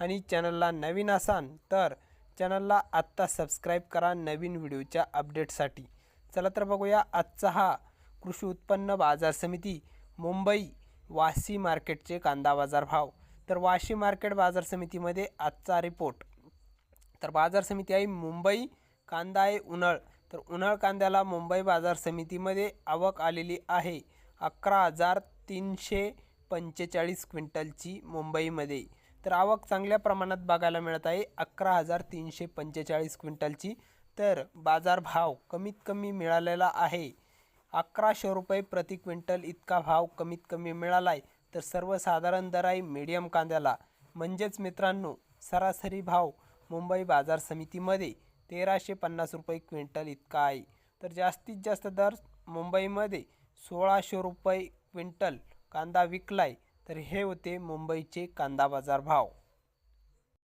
आणि चॅनलला नवीन असाल तर चॅनलला आत्ता सबस्क्राईब करा नवीन व्हिडिओच्या अपडेटसाठी. चला तर बघूया आजचा हा कृषी उत्पन्न बाजार समिती मुंबई वाशी मार्केटचे कांदा बाजार भाव. तर वाशी मार्केट बाजार समितीमध्ये आजचा रिपोर्ट. तर बाजार समिती आहे मुंबई कांदा आहे उन्हाळ. तर उन्हाळ कांद्याला मुंबई बाजार समितीमध्ये आवक आलेली आहे. अकरा हजार तीनशे पंचेचाळीस क्विंटलची मुंबईमध्ये. तर आवक चांगल्या प्रमाणात बघायला मिळत आहे. अकरा हजार तीनशे पंचेचाळीस क्विंटलची. तर बाजारभाव कमीत कमी मिळालेला आहे. अकराशे रुपये प्रति क्विंटल इतका भाव कमीत कमी मिळाला आहे तर सर्वसाधारण दर आहे मीडियम कांद्याला. म्हणजेच मित्रांनो सरासरी भाव मुंबई बाजार समितीमध्ये तेराशे पन्नास रुपये क्विंटल इतका आहे. तर जास्तीत जास्त दर मुंबईमध्ये सोळाशे रुपये क्विंटल कांदा विकलाय. तर हे होते मुंबईचे कांदा बाजार भाव.